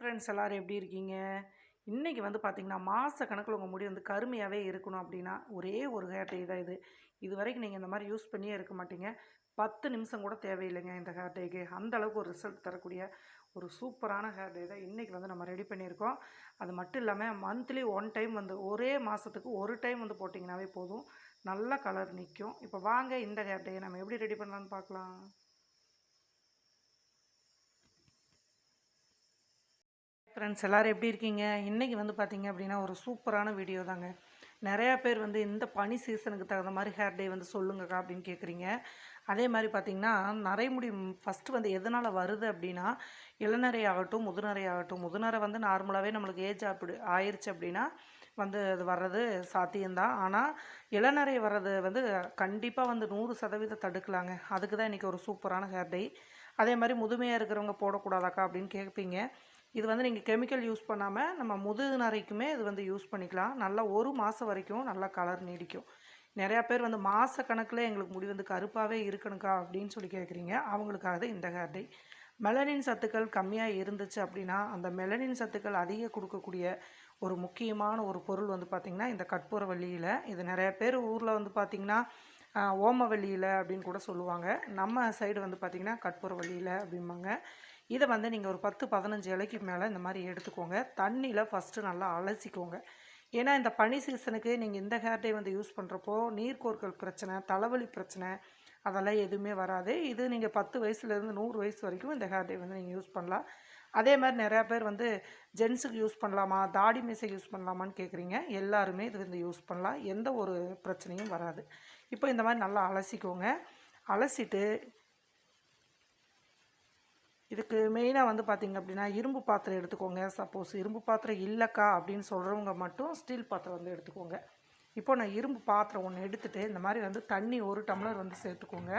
Friends எல்லோரும் எப்படி இருக்கீங்க? இன்றைக்கி வந்து பார்த்திங்கன்னா மாத கணக்கில் உங்கள் முடி வந்து கருமையாகவே இருக்கணும் அப்படின்னா ஒரே ஒரு ஹேர் டே தான் இது. இது வரைக்கும் நீங்கள் இந்த மாதிரி யூஸ் பண்ணியே இருக்க மாட்டீங்க. பத்து நிமிஷம் கூட தேவையில்லைங்க இந்த ஹேர் டேக்கு அந்தளவுக்கு ஒரு ரிசல்ட் தரக்கூடிய ஒரு சூப்பரான ஹேர் டே தான் இன்றைக்கி வந்து நம்ம ரெடி பண்ணியிருக்கோம். அது மட்டும் இல்லாமல் மந்த்லி ஒன் டைம் வந்து ஒரே மாதத்துக்கு ஒரு டைம் வந்து போட்டிங்கனாவே போதும். நல்ல கலர் நிற்கும் இப்போ வாங்க இந்த ஹேர் டேயை நம்ம எப்படி ரெடி பண்ணலான்னு பார்க்கலாம் ஃப்ரெண்ட்ஸ் எல்லோரும் எப்படி இருக்கீங்க? இன்றைக்கி வந்து பார்த்தீங்க அப்படின்னா ஒரு சூப்பரான வீடியோ தாங்க. நிறையா பேர் வந்து இந்த பனி சீசனுக்கு தகுந்த மாதிரி ஹேர் டே வந்து சொல்லுங்கக்கா அப்படின்னு கேட்குறீங்க அதே மாதிரி பார்த்திங்கன்னா நரைமுடி ஃபஸ்ட்டு வந்து எதனால் வருது அப்படின்னா இளநரை ஆகட்டும் முதுநரை ஆகட்டும் முதுநரை வந்து நார்மலாகவே நம்மளுக்கு ஏஜ் அப்படி ஆயிடுச்சு அப்படின்னா வந்து அது வர்றது சாத்தியம்தான். ஆனால் இளநரை வர்றது வந்து கண்டிப்பாக வந்து நூறு சதவீதம் தடுக்கலாங்க. அதுக்கு தான் இன்றைக்கி ஒரு சூப்பரான ஹேர் டே அதே மாதிரி முதுமையாக இருக்கிறவங்க போடக்கூடாதாக்கா அப்படின்னு கேட்பீங்க இது வந்து நீங்கள் கெமிக்கல் யூஸ் பண்ணாமல் நம்ம முதுகு நரைக்குமே இது வந்து யூஸ் பண்ணிக்கலாம். நல்லா ஒரு மாதம் வரைக்கும் நல்லா கலர் நீடிக்கும். நிறையா பேர் வந்து மாத கணக்கில் எங்களுக்கு முடி வந்து கருப்பாகவே இருக்கணுக்கா அப்படின்னு சொல்லி கேட்குறீங்க அவங்களுக்காக தான் இந்த ஹேர் டை மெலனின் சத்துக்கள் கம்மியாக இருந்துச்சு அப்படின்னா அந்த மெலனின் சத்துக்கள் அதிக கொடுக்கக்கூடிய ஒரு முக்கியமான ஒரு பொருள் வந்து பார்த்திங்கன்னா இந்த கற்பூரவல்லியில் இது நிறையா பேர் ஊரில் வந்து பார்த்திங்கன்னா ஓமவல்லியில் அப்படின்னு கூட சொல்லுவாங்க. நம்ம சைடு வந்து பார்த்திங்கன்னா கற்பூரவல்லியில் அப்படிம்பாங்க. இதை வந்து நீங்கள் ஒரு பத்து பதினஞ்சு இலைக்கு மேலே இந்த மாதிரி எடுத்துக்கோங்க. தண்ணியில் ஃபஸ்ட்டு நல்லா அலசிக்கோங்க. ஏன்னா இந்த பனி சீசனுக்கு நீங்கள் இந்த ஹேர் டே வந்து யூஸ் பண்ணுறப்போ நீர்கோர்கள் பிரச்சனை தலைவலி பிரச்சனை அதெல்லாம் எதுவுமே வராது. இது நீங்கள் பத்து வயசுலேருந்து நூறு வயசு வரைக்கும் இந்த ஹேர் டே வந்து நீங்கள் யூஸ் பண்ணலாம். அதே மாதிரி நிறையா பேர் வந்து ஜென்ஸுக்கு யூஸ் பண்ணலாமா தாடி மீசை யூஸ் பண்ணலாமான்னு கேட்குறீங்க எல்லாருமே இது வந்து யூஸ் பண்ணலாம். எந்த ஒரு பிரச்சனையும் வராது. இப்போ இந்த மாதிரி நல்லா அலசிக்கோங்க. அலசிட்டு இதுக்கு மெயினாக வந்து பார்த்திங்க அப்படின்னா இரும்பு பாத்திரம் எடுத்துக்கோங்க. சப்போஸ் இரும்பு பாத்திரம் இல்லைக்கா அப்படின்னு சொல்கிறவங்க மட்டும் ஸ்டீல் பாத்திரம் வந்து எடுத்துக்கோங்க. இப்போ நான் இரும்பு பாத்திரம் ஒன்று எடுத்துகிட்டு இந்த மாதிரி வந்து தண்ணி ஒரு டம்ளர் வந்து சேர்த்துக்கோங்க.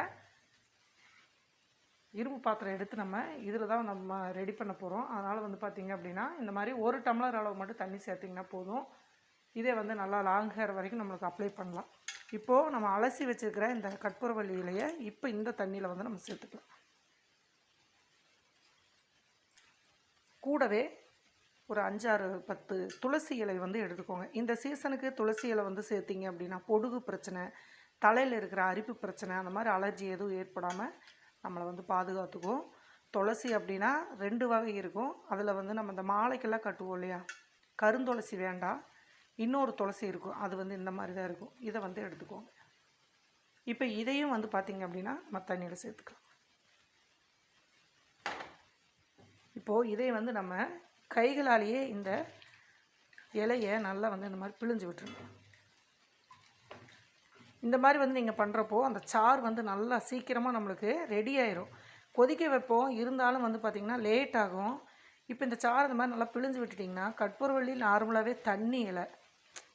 இரும்பு பாத்திரம் எடுத்து நம்ம இதில் தான் நம்ம ரெடி பண்ண போகிறோம் அதனால் வந்து பார்த்திங்க அப்படின்னா இந்த மாதிரி ஒரு டம்ளர் அளவு மட்டும் தண்ணி சேர்த்திங்கன்னா போதும். இதே வந்து நல்லா லாங் ஹேர் வரைக்கும் நம்மளுக்கு அப்ளை பண்ணலாம். இப்போது நம்ம அலசி வச்சுருக்கிற இந்த கற்பூரவள்ளி இலையை இப்போ இந்த தண்ணியில் வந்து நம்ம சேர்த்துக்கலாம். கூடவே ஒரு அஞ்சாறு பத்து துளசி இலை வந்து எடுத்துக்கோங்க. இந்த சீசனுக்கு துளசி இலை வந்து சேர்த்திங்க அப்படின்னா பொடுகு பிரச்சனை தலையில் இருக்கிற அரிப்பு பிரச்சனை அந்த மாதிரி அலர்ஜி எதுவும் ஏற்படாமல் நம்மளை வந்து பாதுகாத்துக்கும். துளசி அப்படின்னா ரெண்டு வகை இருக்கும். அதில் வந்து நம்ம இந்த மாலைக்கெல்லாம் கட்டுவோம் இல்லையா? கருந்துளசி வேண்டாம். இன்னொரு துளசி இருக்கும். அது வந்து இந்த மாதிரி தான் இருக்கும். இதை வந்து எடுத்துக்கோங்க. இப்போ இதையும் வந்து பார்த்திங்க அப்படின்னா மற்ற தண்ணியில் சேர்த்துக்கலாம். இப்போது இதை வந்து நம்ம கைகளாலேயே இந்த இலையை நல்லா வந்து இந்த மாதிரி பிழிஞ்சு விட்டுருங்க இந்த மாதிரி வந்து நீங்கள் பண்ணுறப்போ அந்த சார் வந்து நல்லா சீக்கிரமாக நம்மளுக்கு ரெடி ஆயிரும். கொதிக்க வைப்போம். இருந்தாலும் வந்து பார்த்திங்கன்னா லேட் ஆகும். இப்போ இந்த சார் இந்த மாதிரி நல்லா பிழிஞ்சு விட்டுட்டிங்கன்னா கற்பூரவள்ளி நார்மலாகவே தண்ணி இலை.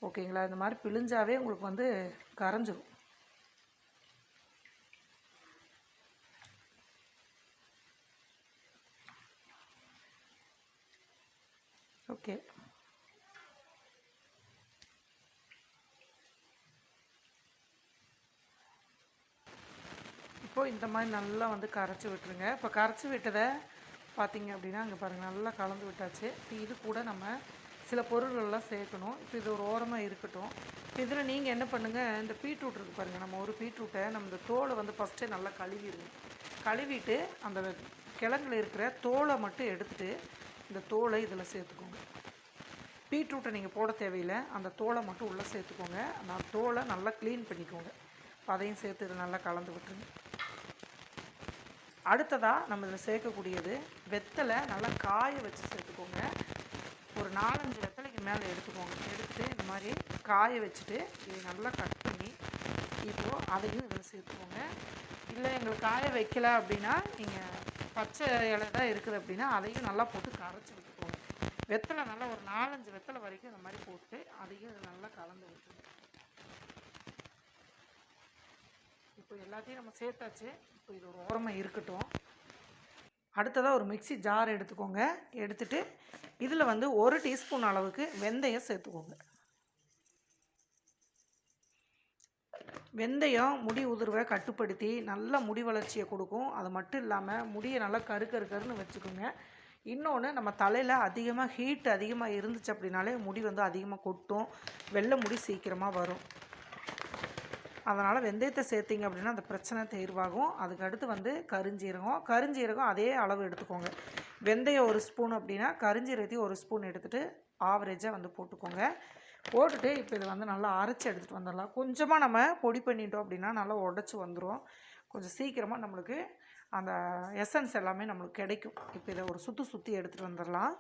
ஓகேங்களா? இந்த மாதிரி பிழிஞ்சாவே உங்களுக்கு வந்து கரைஞ்சிரும். ஓகே. இப்போது இந்த மாதிரி நல்லா வந்து கரைச்சி விட்டுருங்க. இப்போ கரைச்சி விட்டதை பார்த்தீங்க அப்படின்னா அங்கே பாருங்கள் நல்லா கலந்து விட்டாச்சு. இப்போ இது கூட நம்ம சில பொருள்கள்லாம் சேர்க்கணும். இப்போ இது ஒரு ஓரமாக இருக்கட்டும். இதில் நீங்கள் என்ன பண்ணுங்கள் இந்த பீட்ரூட் இருக்குது பாருங்கள் நம்ம ஒரு பீட்ரூட்டை நம்ம இந்த தோலை வந்து ஃபஸ்ட்டே நல்லா கழுவிடுங்க. கழுவிட்டு அந்த கிழங்குல இருக்கிற தோலை மட்டும் எடுத்துகிட்டு இந்த தோலை இதில் சேர்த்துக்கோங்க. பீட்ரூட்டை நீங்கள் போட தேவையில்லை அந்த தோலை மட்டும் உள்ளே சேர்த்துக்கோங்க. அந்த தோலை நல்லா க்ளீன் பண்ணிக்கோங்க. அதையும் சேர்த்து இதை நல்லா கலந்து விட்டுருங்க. அடுத்ததாக நம்ம இதில் சேர்க்கக்கூடியது வெத்தலை நல்லா காய வச்சு சேர்த்துக்கோங்க. ஒரு நாலஞ்சு வெத்தலைக்கு மேலே எடுத்துக்கோங்க. எடுத்து இந்த மாதிரி காய வச்சுட்டு இதை நல்லா கட் பண்ணி இப்போது அதையும் இதில் சேர்த்துக்கோங்க. இல்லை எங்களுக்கு காய வைக்கல அப்படின்னா நீங்கள் பச்சை இலை தான் இருக்குது அப்படின்னா அதையும் நல்லா போட்டு கரைச்சி விட்டுக்கோங்க. வெத்தலை நல்லா ஒரு நாலஞ்சு வெத்தலை வரைக்கும் இந்த மாதிரி போட்டு அதையும் நல்லா கலந்து விட்டுருங்க இப்போ எல்லாத்தையும் நம்ம சேர்த்தாச்சு. இப்போ இது ஒரு ஓரமாக இருக்கட்டும். அடுத்ததாக ஒரு மிக்சி ஜார் எடுத்துக்கோங்க. எடுத்துகிட்டு இதில் வந்து ஒரு டீஸ்பூன் அளவுக்கு வெந்தயம் சேர்த்துக்கோங்க. வெந்தயம் முடி உதிர்வை கட்டுப்படுத்தி நல்ல முடி வளர்ச்சியை கொடுக்கும். அது மட்டும் இல்லாமல் முடியை நல்லா கரு கரு கருன்னு வச்சுக்கோங்க. இன்னொன்று நம்ம தலையில் அதிகமாக ஹீட் அதிகமாக இருந்துச்சு அப்படின்னாலே முடி வந்து அதிகமாக கொட்டும். வெள்ளை முடி சீக்கிரமாக வரும். அதனால் வெந்தயத்தை சேர்த்திங்க அப்படின்னா அந்த பிரச்சனை தீர்வாகும். அதுக்கடுத்து வந்து கருஞ்சீரகம். கருஞ்சீரகம் அதே அளவு எடுத்துக்கோங்க. வெந்தயம் ஒரு ஸ்பூன் அப்படின்னா கருஞ்சீரகத்தையும் ஒரு ஸ்பூன் எடுத்துகிட்டு ஆவரேஜாக வந்து போட்டுக்கோங்க. போட்டுட்டு இப்போ இதை வந்து நல்லா அரைச்சி எடுத்துகிட்டு வந்துடலாம். கொஞ்சமாக நம்ம பொடி பண்ணிட்டோம் அப்படின்னா நல்லா உடச்சி வந்துடும் கொஞ்சம் சீக்கிரமாக நம்மளுக்கு அந்த எசன்ஸ் எல்லாமே நம்மளுக்கு கிடைக்கும். இப்போ இதை ஒரு சுற்றி சுற்றி எடுத்துகிட்டு வந்துடலாம்.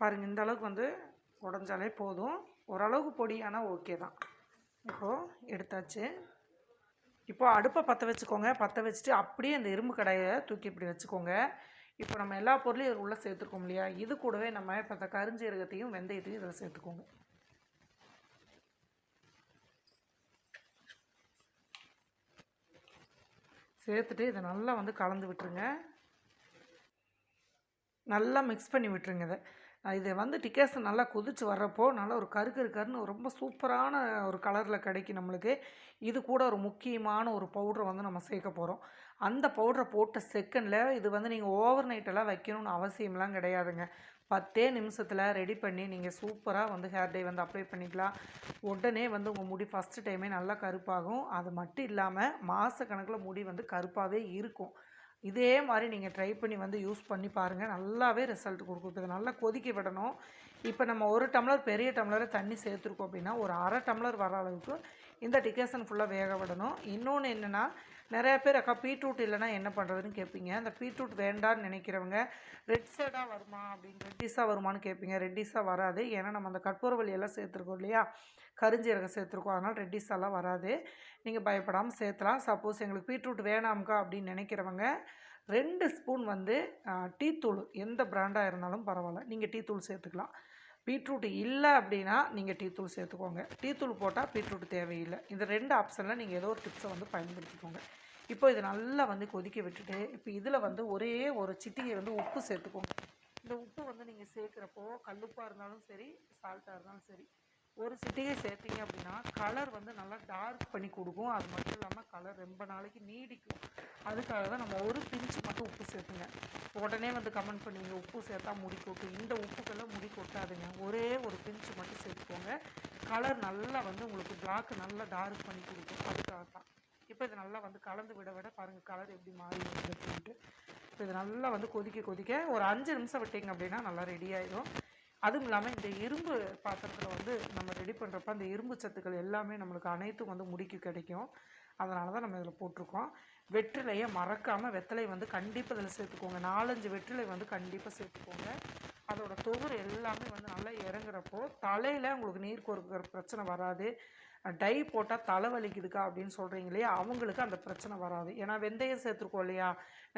பாருங்கள் இந்த அளவுக்கு வந்து உடஞ்சாலே போதும். ஓரளவுக்கு பொடி ஆனால் ஓகே தான். இப்போது எடுத்தாச்சு. இப்போ அடுப்பை பற்ற வச்சுக்கோங்க. பற்ற வச்சுட்டு அப்படியே அந்த இரும்பு கடையை தூக்கி இப்படி வச்சுக்கோங்க. இப்போ நம்ம எல்லா பொருளையும் இது உள்ளே சேர்த்துருக்கோம் இல்லையா? இது கூடவே நம்ம இப்போ இந்த கருஞ்சீரகத்தையும் வெந்தயத்தையும் இதில் சேர்த்துக்கோங்க. சேர்த்துட்டு இதை நல்லா வந்து கலந்து விட்டுருங்க. நல்லா மிக்ஸ் பண்ணி விட்டுருங்க இதை. இதை வந்து டிக்கேசன் நல்லா கொதிச்சு வர்றப்போ நல்லா ஒரு கரு கரு கருன்னு ரொம்ப சூப்பரான ஒரு கலரில் கிடைக்கும் நம்மளுக்கு. இது கூட ஒரு முக்கியமான ஒரு பவுடரை வந்து நம்ம சேர்க்க போகிறோம் அந்த பவுடரை போட்ட செகண்டில் இது வந்து நீங்கள் ஓவர் நைட்டெல்லாம் வைக்கணும்னு அவசியம்லாம் கிடையாதுங்க. பத்தே நிமிஷத்தில் ரெடி பண்ணி நீங்கள் சூப்பராக வந்து ஹேர் டே வந்து அப்ளை பண்ணிக்கலாம். உடனே வந்து உங்கள் முடி ஃபஸ்ட்டு டைமே நல்லா கருப்பாகும். அது மட்டும் இல்லாமல் மாதக்கணக்கில் முடி வந்து கருப்பாகவே இருக்கும். இதே மாதிரி நீங்கள் ட்ரை பண்ணி வந்து யூஸ் பண்ணி பாருங்கள் நல்லாவே ரிசல்ட் கொடுக்கும் இப்போ இதை நல்லா கொதிக்க விடணும். இப்போ நம்ம ஒரு டம்ளர் பெரிய டம்ளரை தண்ணி சேர்த்துருக்கோம் அப்படின்னா ஒரு அரை டம்ளர் வர அளவுக்கு இந்த டிகேசன் ஃபுல்லாக வேக விடணும். இன்னொன்று என்னென்னா நிறைய பேர் அக்கா பீட்ரூட் இல்லைன்னா என்ன பண்ணுறதுன்னு கேட்பீங்க. அந்த பீட்ரூட் வேண்டான்னு நினைக்கிறவங்க ரெட் சைடாக வருமா அப்படின்னு ரெட்டிஸாக வருமான்னு கேட்பீங்க. ரெட்டிஸாக வராது. ஏன்னா நம்ம அந்த கற்பூரவள்ளி எல்லாம் சேர்த்துருக்கோம் இல்லையா? கருஞ்சீரகம் சேர்த்துருக்கோம். அதனால் ரெட்டிஸாலாம் வராது. நீங்கள் பயப்படாமல் சேர்த்தலாம். சப்போஸ் எங்களுக்கு பீட்ரூட் வேணாம்க்கா அப்படின்னு நினைக்கிறவங்க ரெண்டு ஸ்பூன் வந்து டீத்தூள் எந்த பிராண்டாக இருந்தாலும் பரவாயில்ல. நீங்கள் டீத்தூள் சேர்த்துக்கலாம். பீட்ரூட் இல்லை அப்படின்னா நீங்கள் டீத்தூள் சேர்த்துக்கோங்க. டீத்தூள் போட்டால் பீட்ரூட் தேவையில்லை. இந்த ரெண்டு ஆப்ஷனில் நீங்கள் ஏதோ ஒரு டிப்ஸை வந்து பயன்படுத்திக்கோங்க. இப்போ இது நல்லா வந்து கொதிக்க விட்டுட்டு இப்போ இதில் வந்து ஒரே ஒரு சிட்டிகை வந்து உப்பு சேர்த்துக்கோங்க. இந்த உப்பு வந்து நீங்கள் சேர்க்குறப்போ கல்லுப்பாக இருந்தாலும் சரி சால்ட்டாக இருந்தாலும் சரி ஒரு சிட்டிகை சேர்த்திங்க அப்படின்னா கலர் வந்து நல்லா டார்க் பண்ணி கொடுக்கும். அது மட்டும் இல்லாமல் கலர் ரொம்ப நாளைக்கு நீடிக்கும். அதுக்காக தான் நம்ம ஒரு பிஞ்சு மட்டும் உப்பு சேர்த்துங்க. உடனே வந்து கமெண்ட் பண்ணுவீங்க உப்பு சேர்த்தா முடி கொட்டும் இந்த உப்புக்கெல்லாம் முடி கொட்டாதுங்க. ஒரே ஒரு பிஞ்சு மட்டும் சேர்த்துக்கோங்க. கலர் நல்லா வந்து உங்களுக்கு பிளாக் நல்லா டார்க் பண்ணி கொடுக்கும். அதுக்காக தான். இப்போ இது நல்லா வந்து கலந்து விட விட பாருங்கள் கலர் எப்படி மாறி அப்படின்ட்டு இப்போ இது நல்லா வந்து கொதிக்க கொதிக்க ஒரு அஞ்சு நிமிஷம் விட்டிங்க அப்படின்னா நல்லா ரெடி ஆகிடும் அதுவும் இல்லாமல் இந்த இரும்பு பாத்திரத்தில் வந்து நம்ம ரெடி பண்ணுறப்ப அந்த இரும்பு சத்துக்கள் எல்லாமே நம்மளுக்கு அனைத்தும் வந்து முடிக்கு கிடைக்கும். அதனால தான் நம்ம இதில் போட்டிருக்கோம். வெற்றிலையை மறக்காமல் வெத்தலை வந்து கண்டிப்பாக இதில் சேர்த்துக்கோங்க. நாலஞ்சு வெற்றிலை வந்து கண்டிப்பாக சேர்த்துக்கோங்க. அதோட தொகுறு எல்லாமே வந்து நல்லா இறங்குறப்போ தலையில் உங்களுக்கு நீர் கோர்க்கிற பிரச்சனை வராது. டை போட்டால் தலை வலிக்குதுக்கா அப்படின்னு சொல்கிறீங்க இல்லையா? அவங்களுக்கு அந்த பிரச்சனை வராது. ஏன்னா வெந்தயம் சேர்த்துருக்கோம் இல்லையா?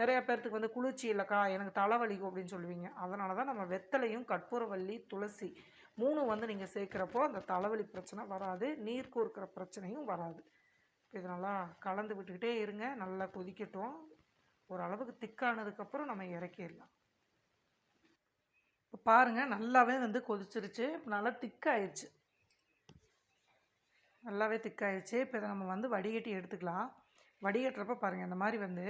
நிறைய பேர்த்துக்கு வந்து குளிர்ச்சி இல்லைக்கா எனக்கு தலை வலிக்கும் அப்படின்னு சொல்லுவீங்க. அதனால தான் நம்ம வெத்தலையும் கற்பூரவள்ளி துளசி மூணு வந்து நீங்கள் சேர்க்குறப்போ அந்த தலைவலி பிரச்சனை வராது நீர் கோர்க்கிற பிரச்சனையும் வராது. இது நல்லா கலந்து விட்டுக்கிட்டே இருங்க. நல்லா கொதிக்கட்டும். ஓரளவுக்கு திக்கானதுக்கப்புறம் நம்ம இறக்கிடலாம். இப்போ பாருங்கள் நல்லாவே வந்து கொதிச்சிருச்சு. நல்லா திக்காயிடுச்சு நல்லாவே திக்காயிடுச்சு இப்போ இதை நம்ம வந்து வடிகட்டி எடுத்துக்கலாம். வடிகட்டுறப்ப பாருங்கள் இந்த மாதிரி வந்து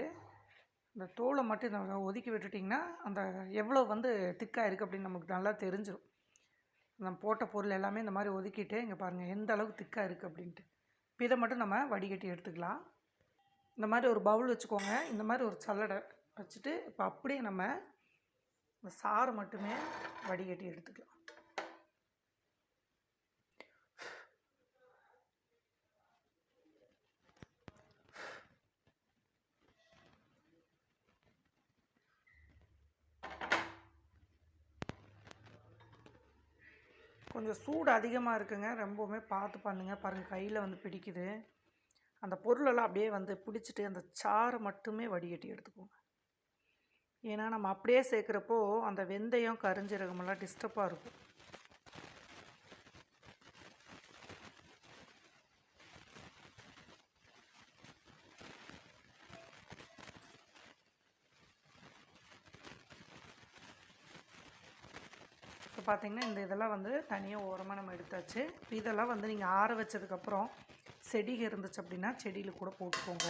இந்த தோலை மட்டும் இந்த ஒதுக்கி விட்டுட்டிங்கன்னா அந்த எவ்வளோ வந்து திக்காக இருக்குது அப்படின்னு நமக்கு நல்லா தெரிஞ்சிடும் நம்ம போட்ட பொருள் எல்லாமே இந்த மாதிரி ஒதுக்கிட்டு இங்கே பாருங்கள் எந்த அளவுக்கு திக்காக இருக்குது அப்படின்ட்டு. இப்போ இதை மட்டும் நம்ம வடிகட்டி எடுத்துக்கலாம். இந்த மாதிரி ஒரு பவுல் வச்சுக்கோங்க. இந்த மாதிரி ஒரு சல்லடை வச்சுட்டு இப்போ அப்படியே நம்ம இந்த சாறு மட்டுமே வடிகட்டி எடுத்துக்கலாம். கொஞ்சம் சூடு அதிகமாக இருக்குங்க. ரொம்பவுமே பார்த்து பண்ணுங்கள் பாருங்கள் கையில் வந்து பிடிக்குது. அந்த பொருளெல்லாம் அப்படியே வந்து பிடிச்சிட்டு அந்த சாறை மட்டுமே வடிகட்டி எடுத்துக்கோங்க. ஏன்னா நம்ம அப்படியே சேர்க்குறப்போ அந்த வெந்தயம் கரிஞ்சீரகமெல்லாம் டிஸ்டர்பாக இருக்கும். இப்போ பார்த்தீங்கன்னா இந்த இதெல்லாம் வந்து தனியாக ஓரமாக நம்ம எடுத்தாச்சு. இதெல்லாம் வந்து நீங்கள் ஆற வச்சதுக்கப்புறம் செடிகள் இருந்துச்சு அப்படின்னா செடியில் கூட போட்டுக்கோங்க.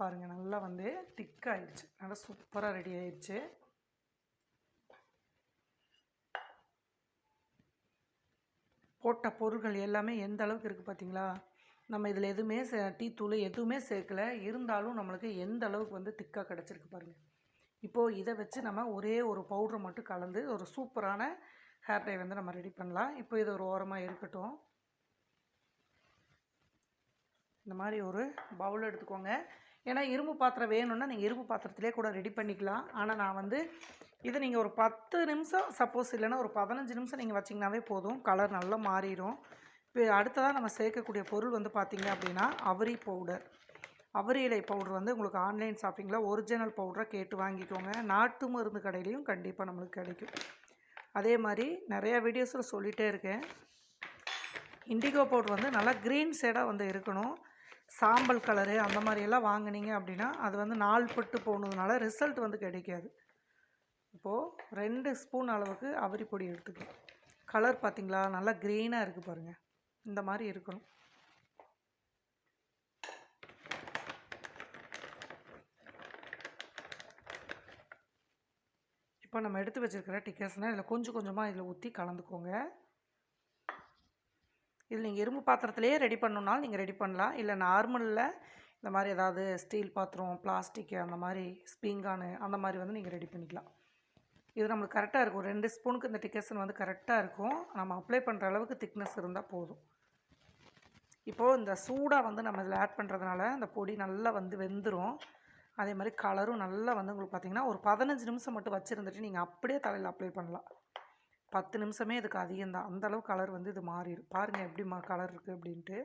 பாருங்கள் நல்லா வந்து திக்காயிடுச்சு நல்லா சூப்பராக ரெடி ஆயிடுச்சு. போட்ட பொருட்கள் எல்லாமே எந்த அளவுக்கு இருக்குது பார்த்தீங்களா நம்ம இதில் எதுவுமே சே டீ தூள் எதுவுமே சேர்க்கல. இருந்தாலும் நம்மளுக்கு எந்த அளவுக்கு வந்து திக்காக கிடச்சிருக்கு பாருங்கள் இப்போது இதை வச்சு நம்ம ஒரே ஒரு பவுட்ரு மட்டும் கலந்து ஒரு சூப்பரான ஹேர் டை வந்து நம்ம ரெடி பண்ணலாம். இப்போ இது ஒரு ஓரமாக இருக்கட்டும். இந்த மாதிரி ஒரு பவுல் எடுத்துக்கோங்க. ஏன்னா இரும்பு பாத்திரம் வேணும்னா நீங்கள் இரும்பு பாத்திரத்திலே கூட ரெடி பண்ணிக்கலாம். ஆனால் நான் வந்து இதை நீங்கள் ஒரு பத்து நிமிஷம் சப்போஸ் இல்லைன்னா ஒரு பதினஞ்சு நிமிஷம் நீங்கள் வச்சிங்கனாவே போதும். கலர் நல்லா மாறிடும். இப்போ அடுத்ததாக நம்ம சேர்க்கக்கூடிய பொருள் வந்து பார்த்திங்க அப்படின்னா அவரி பவுடர் அவரி இலை பவுடர் வந்து உங்களுக்கு ஆன்லைன் ஷாப்பிங்கில் ஒரிஜினல் பவுடரை கேட்டு வாங்கிக்கோங்க. நாட்டு மருந்து கடையிலையும் கண்டிப்பாக நம்மளுக்கு கிடைக்கும். அதே மாதிரி நிறையா வீடியோஸில் சொல்லிகிட்டே இருக்கேன். இண்டிகோ பவுடர் வந்து நல்லா க்ரீன் ஷேடாக வந்து இருக்கணும். சாம்பல் கலரு அந்த மாதிரியெல்லாம் வாங்குனீங்க அப்படின்னா அது வந்து நாள் பட்டு போனதுனால ரிசல்ட் வந்து கிடைக்காது. இப்போது ரெண்டு ஸ்பூன் அளவுக்கு அவரி பொடி எடுத்துக்கலாம் கலர் பார்த்தீங்களா நல்லா க்ரீனாக இருக்குது பாருங்கள் இந்த மாதிரி இருக்கணும். இப்போ நம்ம எடுத்து வச்சுருக்கிற டிக்கெட்ஸ்னால் இதில் கொஞ்சம் கொஞ்சமாக இதில் ஊற்றி கலந்துக்கோங்க. இது நீங்கள் இரும்பு பாத்திரத்துலேயே ரெடி பண்ணணுன்னாலும் நீங்கள் ரெடி பண்ணலாம். இல்லை நார்மலில் இந்த மாதிரி ஏதாவது ஸ்டீல் பாத்திரம் பிளாஸ்டிக்கு அந்த மாதிரி ஸ்பீங்கானு அந்த மாதிரி வந்து நீங்கள் ரெடி பண்ணிக்கலாம். இது நம்மளுக்கு கரெக்டாக இருக்கும். ரெண்டு ஸ்பூனுக்கு இந்த டிக்கெட்ஸன் வந்து கரெக்டாக இருக்கும். நம்ம அப்ளை பண்ணுற அளவுக்கு திக்னஸ் இருந்தால் போதும். இப்போது இந்த சூடாக வந்து நம்ம இதில் ஆட் பண்ணுறதுனால அந்த பொடி நல்லா வந்து வெந்துடும் அதே மாதிரி கலரும் நல்லா வந்து உங்களுக்கு பார்த்திங்கன்னா ஒரு பதினஞ்சு நிமிஷம் மட்டும் வச்சுருந்துட்டு நீங்கள் அப்படியே தலையில் அப்ளை பண்ணலாம். பத்து நிமிஷமே இதுக்கு அதிகம்தான். அந்தளவு கலர் வந்து இது மாறிடும். பாருங்கள் எப்படி மா கலர் இருக்குது அப்படின்ட்டு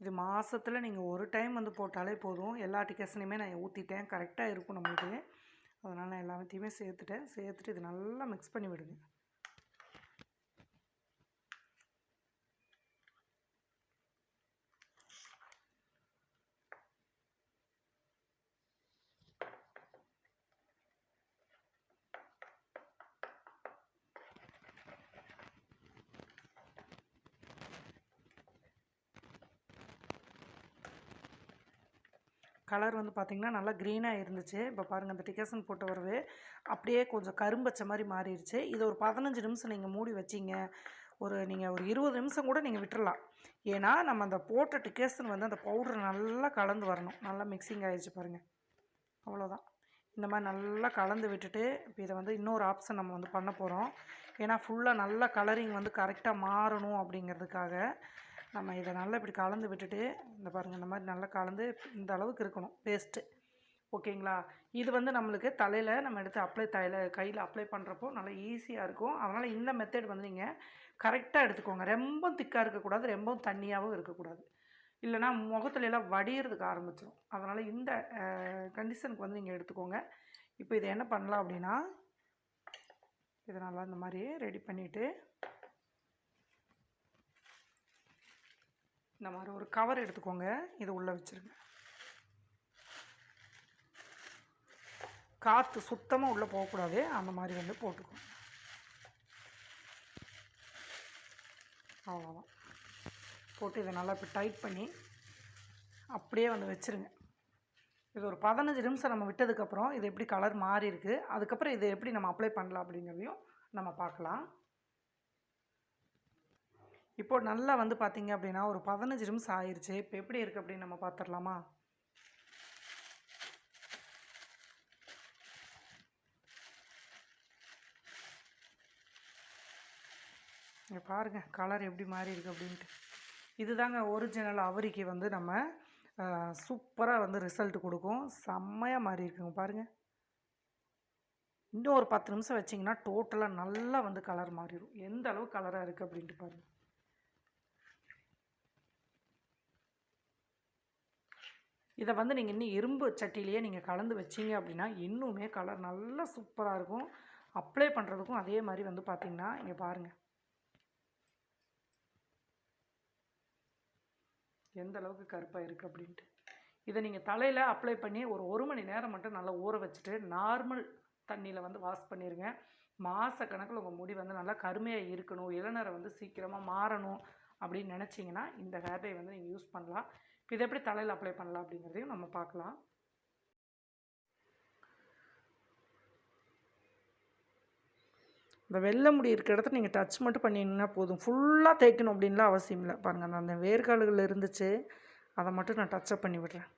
இது மாதத்தில் நீங்கள் ஒரு டைம் வந்து போட்டாலே போதும். எல்லா டிக்கெட்ஸ்லையுமே நான் ஊற்றிட்டேன் கரெக்டாக இருக்கும் நம்மளுக்கு. அதனால் நான் எல்லாத்தையுமே சேர்த்துட்டேன். சேர்த்துட்டு இது நல்லா மிக்ஸ் பண்ணி விடுங்க. கலர் வந்து பார்த்திங்கன்னா நல்லா க்ரீனாக இருந்துச்சு. இப்போ பாருங்கள் அந்த டிக்கெஷன் போட்ட வரவே அப்படியே கொஞ்சம் கரும்பச்ச மாதிரி மாறிடுச்சு. இது ஒரு பதினஞ்சு நிமிஷம் நீங்கள் மூடி வச்சிங்க. ஒரு நீங்கள் ஒரு இருபது நிமிஷம் கூட நீங்கள் விட்டுறலாம். ஏன்னா நம்ம அந்த போட்ட டிக்கேஷன் வந்து அந்த பவுடர் நல்லா கலந்து வரணும். நல்லா மிக்சிங் ஆகிடுச்சு பாருங்கள் அவ்வளோதான் இந்த மாதிரி நல்லா கலந்து விட்டுட்டு இப்போ இதை வந்து இன்னொரு ஆப்ஷன் நம்ம வந்து பண்ண போகிறோம் ஏன்னா ஃபுல்லாக நல்லா கலரிங் வந்து கரெக்டாக மாறணும் அப்படிங்கிறதுக்காக நம்ம இதை நல்லா இப்படி கலந்து விட்டுட்டு இந்த பாருங்கள் இந்த மாதிரி நல்லா கலந்து இந்த அளவுக்கு இருக்கணும் பேஸ்ட்டு ஓகேங்களா? இது வந்து நம்மளுக்கு தலையில் நம்ம எடுத்து அப்ளை தலையில் கையில் அப்ளை பண்ணுறப்போ நல்லா ஈஸியாக இருக்கும். அதனால் இந்த மெத்தட் வந்து நீங்கள் கரெக்டாக எடுத்துக்கோங்க. ரொம்ப திக்காக இருக்கக்கூடாது ரொம்பவும் தண்ணியாகவும் இருக்கக்கூடாது. இல்லைனா முகத்துல எல்லாம் வடிகிறதுக்கு ஆரம்பிச்சிடும் அதனால் இந்த கண்டிஷனுக்கு வந்து நீங்கள் எடுத்துக்கோங்க. இப்போ இதை என்ன பண்ணலாம் அப்படின்னா இதை நல்லா இந்த மாதிரி ரெடி பண்ணிவிட்டு இந்த மாதிரி ஒரு கவர் எடுத்துக்கோங்க. இதை உள்ளே வச்சுருங்க. காற்று சுத்தமாக உள்ளே போகக்கூடாது. அந்த மாதிரி வந்து போட்டுக்கோங்க. அவ்வளோதான் போட்டு இதை நல்லா இப்போ டைட் பண்ணி அப்படியே வந்து வச்சுருங்க. இது ஒரு பதினஞ்சு நிமிஷம் நம்ம விட்டதுக்கப்புறம் இது எப்படி கலர் மாறி இருக்குது அதுக்கப்புறம் இதை எப்படி நம்ம அப்ளை பண்ணலாம் அப்படிங்கிறதையும் நம்ம பார்க்கலாம். இப்போ நல்லா வந்து பார்த்தீங்க அப்படின்னா ஒரு பதினஞ்சு நிமிஷம் ஆயிடுச்சு இப்போ எப்படி இருக்குது அப்படின்னு நம்ம பார்த்துடலாமா? இங்கே பாருங்கள் கலர் எப்படி மாறி இருக்கு அப்படின்ட்டு. இதுதாங்க ஒரிஜினல் அவரிக்கு வந்து நம்ம சூப்பராக வந்து ரிசல்ட் கொடுக்கும். செம்மையாக மாறி இருக்குங்க பாருங்கள் இன்னும் ஒரு பத்து நிமிஷம் வச்சிங்கன்னா டோட்டலாக நல்லா வந்து கலர் மாறிடும். எந்த அளவு கலராக இருக்குது அப்படின்ட்டு பாருங்கள் இதை வந்து நீங்கள் இன்னும் இரும்பு சட்டியிலேயே நீங்கள் கலந்து வச்சீங்க அப்படின்னா இன்னுமே கலர் நல்லா சூப்பராக இருக்கும். அப்ளை பண்ணுறதுக்கும் அதே மாதிரி வந்து பார்த்திங்கன்னா இங்கே பாருங்கள் எந்த அளவுக்கு கருப்பாக இருக்குது அப்படின்ட்டு. இதை நீங்கள் தலையில் அப்ளை பண்ணி ஒரு ஒரு மணி நேரம் மட்டும் நல்லா ஊற வச்சுட்டு நார்மல் தண்ணியில் வந்து வாஷ் பண்ணிடுங்க மாத கணக்கில் உங்கள் முடி வந்து நல்லா கருமையாக இருக்கணும். இளநரை வந்து சீக்கிரமாக மாறணும் அப்படின்னு நினச்சிங்கன்னா இந்த ஹேர் டை வந்து நீங்கள் யூஸ் பண்ணலாம். இப்போ இதை எப்படி தலையில் அப்ளை பண்ணலாம் அப்படிங்கிறதையும் நம்ம பார்க்கலாம். இந்த வெள்ளை முடி இருக்கிற இடத்துல நீங்கள் டச் மட்டும் பண்ணிங்கன்னா போதும். ஃபுல்லாக தேய்க்கணும் அப்படின்லாம் அவசியம் இல்லை. பாருங்கள் அந்த அந்த வேர்க்கால்கள் இருந்துச்சு. அதை மட்டும் நான் டச்சப் பண்ணி விடுறேன்.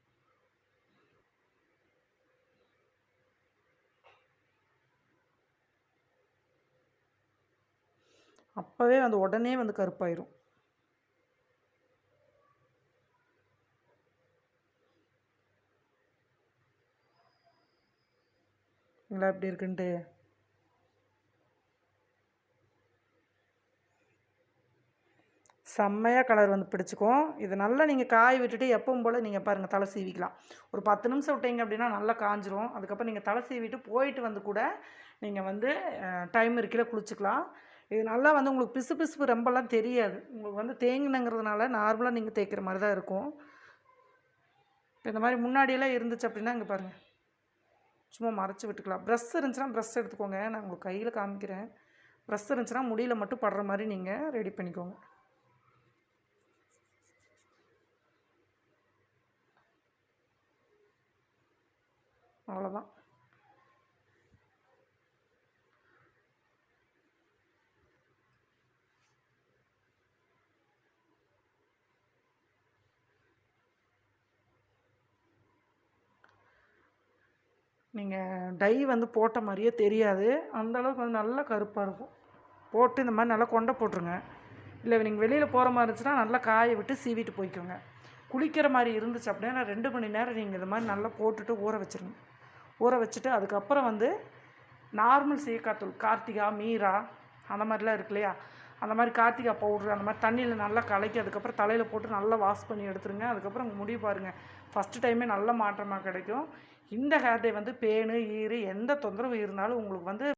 அப்போவே வந்து உடனே வந்து கருப்பாயிரும். இல்லை எப்படி இருக்குன்ட்டு? செம்மையாக கலர் வந்து பிடிச்சிக்கும். இது நல்லா நீங்கள் காய விட்டுட்டு எப்பவும் போல் நீங்கள் பாருங்கள் தலை சீவிக்கலாம். ஒரு பத்து நிமிஷம் விட்டீங்க அப்படின்னா நல்லா காஞ்சிரும். அதுக்கப்புறம் நீங்கள் தலை சீவிட்டு போயிட்டு வந்து கூட நீங்கள் வந்து டைம் இருக்கையில் குளிச்சுக்கலாம். இது நல்லா வந்து உங்களுக்கு பிசு பிசுப்பு ரொம்பலாம் தெரியாது. உங்களுக்கு வந்து தேங்கினங்கிறதுனால நார்மலாக நீங்கள் தேய்க்கிற மாதிரி தான் இருக்கும் இந்த மாதிரி முன்னாடியெல்லாம் இருந்துச்சு அப்படின்னா இங்கே பாருங்கள் சும்மா மறைச்சி விட்டுக்கலாம். ப்ரெஷ் இருந்துச்சுன்னா ப்ரெஷ் எடுத்துக்கோங்க. நான் உங்களுக்கு கையில் காமிக்கிறேன். ப்ரெஷ் இருந்துச்சுன்னா முடியில் மட்டும் படுற மாதிரி நீங்கள் ரெடி பண்ணிக்கோங்க. அவ்வளோதான் நீங்கள் டை வந்து போட்ட மாதிரியே தெரியாது. அந்தளவுக்கு வந்து நல்லா கருப்பாக இருக்கும். போட்டு இந்த மாதிரி நல்லா கொண்டை போட்டுருங்க. இல்லை நீங்கள் வெளியில் போகிற மாதிரி இருந்துச்சுன்னா நல்லா காய விட்டு சீவிட்டு போய்க்கோங்க. குளிக்கிற மாதிரி இருந்துச்சு அப்படின்னா ரெண்டு மணி நேரம் நீங்கள் இந்த மாதிரி நல்லா போட்டுட்டு ஊற வச்சுருங்க. ஊற வச்சுட்டு அதுக்கப்புறம் வந்து நார்மல் சீக்காத்தூள் கார்த்திகா மீரா அந்த மாதிரிலாம் இருக்கு இல்லையா? அந்த மாதிரி கார்த்திகா பவுட்ரு அந்த மாதிரி தண்ணியில் நல்லா கலக்கி அதுக்கப்புறம் தலையில் போட்டு நல்லா வாஷ் பண்ணி எடுத்துருங்க. அதுக்கப்புறம் உங்கள் முடி பாருங்கள் ஃபஸ்ட்டு டைமே நல்ல மாற்றமாக கிடைக்கும். இந்த ஹேர் டே வந்து பேனு ஈறு எந்த தொந்தரவு இருந்தாலும் உங்களுக்கு வந்து